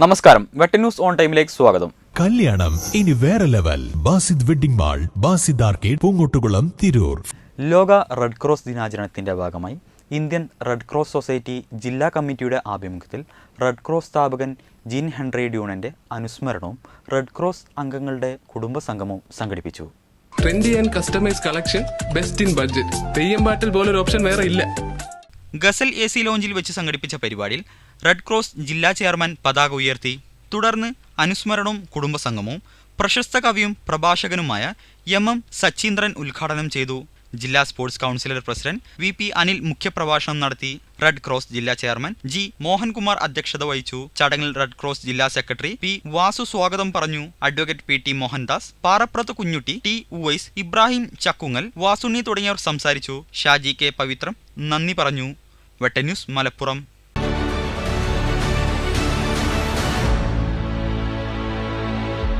നമസ്കാരം. വെട്ട news on ടൈമിലേക്ക് സ്വാഗതം. കല്യാണം. ഇനി വേറെ level. Basid wedding mall Basid arcade Poongottukulam Tirur. ലോക റെഡ് ക്രോസ് ദിനാചരണത്തിന്റെ ഭാഗമായി ഇന്ത്യൻ റെഡ് ക്രോസ് സൊസൈറ്റി ജില്ലാ കമ്മിറ്റിയുടെ ആഭിമുഖ്യത്തിൽ റെഡ് ക്രോസ് സ്ഥാപകൻ ജീൻ ഹെൻറി ഡ്യൂണന്റെ അനുസ്മരണവും റെഡ് ക്രോസ് അംഗങ്ങളുടെ കുടുംബ സംഗമവും സംഘടിപ്പിച്ചു. Trendy and customise collection best in budget Theyyam പാട്ടിൽ പോലൊരു ഓപ്ഷൻ വേറെ ഇല്ല. ഗസൽ എ സി ലോഞ്ചിൽ വെച്ച് സംഘടിപ്പിച്ച പരിപാടിയിൽ റെഡ് ക്രോസ് ജില്ലാ ചെയർമാൻ പതാക ഉയർത്തി. തുടർന്ന് അനുസ്മരണവും കുടുംബസംഗമവും പ്രശസ്ത കവിയും പ്രഭാഷകനുമായ എം എം സച്ചീന്ദ്രൻ ഉദ്ഘാടനം ചെയ്തു. ജില്ലാ sports councillor president V P Anil മുഖ്യപ്രഭാഷണം നടത്തി. റെഡ് ക്രോസ് ജില്ലാ ചെയർമാൻ ജി മോഹൻകുമാർ അധ്യക്ഷത വഹിച്ചു. ചടങ്ങിൽ റെഡ് ക്രോസ് ജില്ലാ സെക്രട്ടറി പി വാസു സ്വാഗതം പറഞ്ഞു. Advocate P T Mohandas Paraprath Kunjutty T Uvais Ibrahim Chakkungal Vasunni തുടങ്ങിയവർ സംസാരിച്ചു. ഷാജി കെ പവിത്രം നന്ദി പറഞ്ഞു. വെട്ടന്യൂസ് മലപ്പുറം.